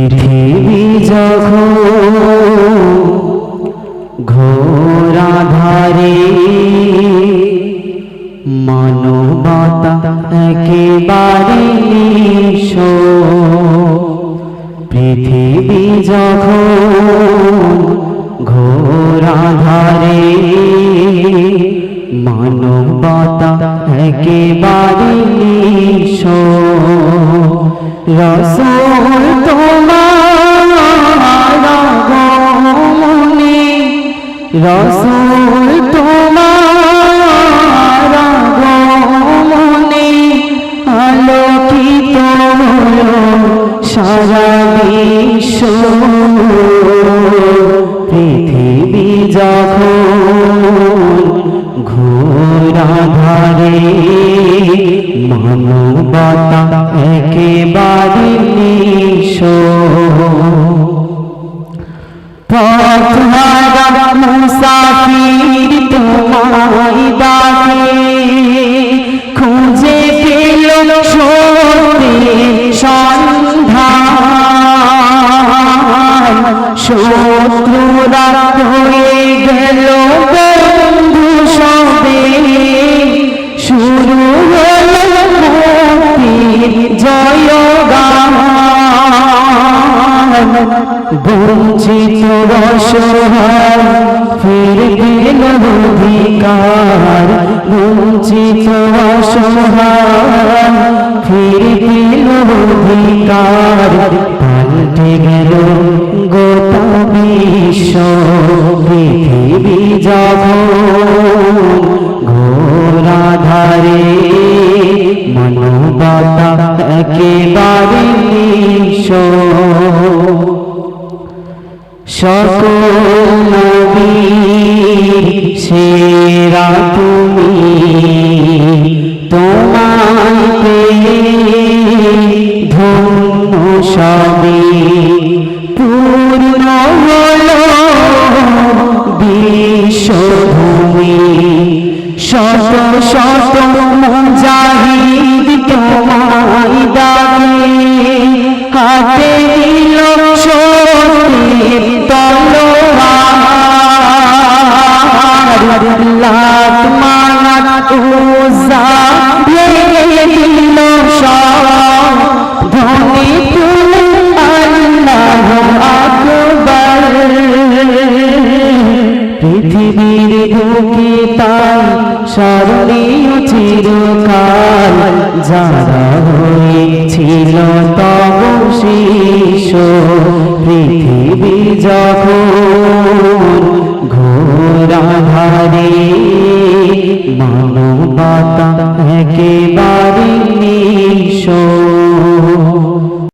পৃথিবী যখন ঘোরাধারে মানবতা একেবারে পৃথিবী যখন ঘোরাধারে মানবতা একেবারে নিঃস্ব রসুল তোমার আগমনে আলোকিত সারা বিশ্ব। পৃথিবী যখন ঘোরাধারে মানবতা একেবারে পথহারা মুসাফির তোমায় ডাকে খুঁজে পেল সত্যের সন্ধান শত্রুরা হয়ে গেল বন্ধু সবে শুরু হলো মুক্তির বঞ্চিত রসহার ফির পেল অধিকার। বঞ্চিত রসহার ফির পেল অধিকার। পাল্টে গেল গোটা বিশ্ব, পৃথিবী যখন ঘোরাধারে মানবতা একেবারে নিঃস্ব। সকল নবীর সেরা তুমি পেয়ে ধন্য সবে পূর্ণ হলো বিশ্বভূমি শত শত মুজাহিদ উজা ভেঙে দিল সব ধনে তুলে আল্লাহ আকবার পৃথিবীর বুকে তাই স্মরণীয় চিরকাল যারা হয়েছিল তব শিষ্য পৃথিবী যখন